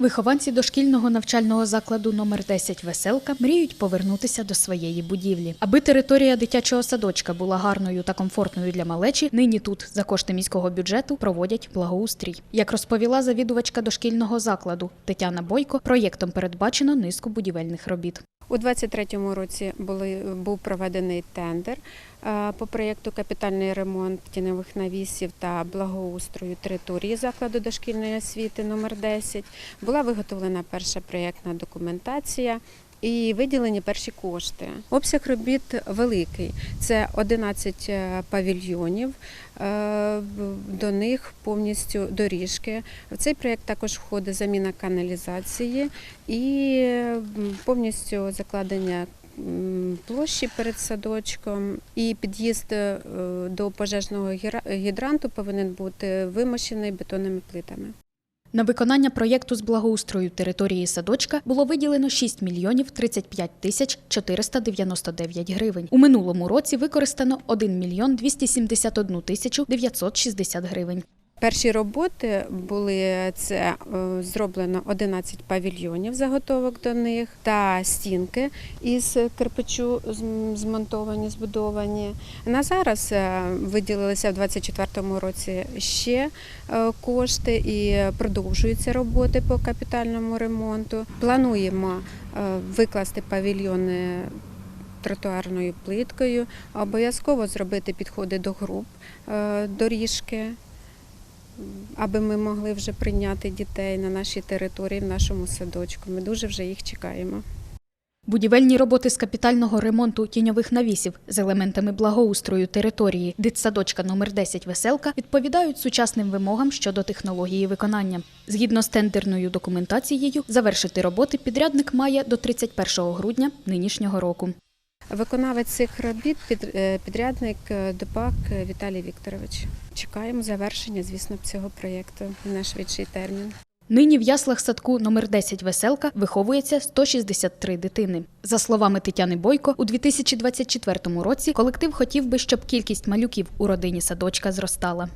Вихованці дошкільного навчального закладу номер 10 Веселка мріють повернутися до своєї будівлі. Аби територія дитячого садочка була гарною та комфортною для малечі, нині тут за кошти міського бюджету проводять благоустрій. Як розповіла завідувачка дошкільного закладу Тетяна Бойко, проєктом передбачено низку будівельних робіт. У 2023 році були, був проведений тендер е, по проєкту капітальний ремонт тіньових навісів та благоустрою території закладу дошкільної освіти номер 10 Була виготовлена перша проєктна документація. І виділені перші кошти. Обсяг робіт великий. Це 11 павільйонів, е, до них повністю доріжки. В цей проєкт також входить заміна каналізації і повністю закладення площі перед садочком. І під'їзд е, до пожежного гідранту повинен бути вимощений бетонними плитами. На виконання проєкту з благоустрою території садочка було виділено 6 мільйонів 35 тисяч 499 гривень. У минулому році використано 1 мільйон 271 тисячу 960 гривень. Перші роботи були це е, зроблено 11 павільйонів заготовок до них та стінки із кирпичу змонтовані, збудовані. На зараз е, виділилися в 2024 році ще е, кошти і продовжуються роботи по капітальному ремонту. Плануємо викласти павільйони тротуарною плиткою, обов'язково зробити підходи до груп доріжки аби ми могли вже прийняти дітей на нашій території, в нашому садочку. Ми дуже вже їх чекаємо. Будівельні роботи з капітального ремонту тіньових навісів з елементами благоустрою території дитсадочка номер 10 Веселка відповідають сучасним вимогам щодо технології виконання. Згідно з тендерною документацією, завершити роботи підрядник має до 31 грудня нинішнього року. Виконавець цих робіт е, підрядник е, Дубак Віталій Вікторович. Чекаємо завершення, звісно, цього проєкту в найшвидший термін. Нині в яслах садку номер 10 Веселка виховується 163 дитини. За словами Тетяни Бойко, у 2024 році колектив хотів би, щоб кількість малюків у родині садочка зростала.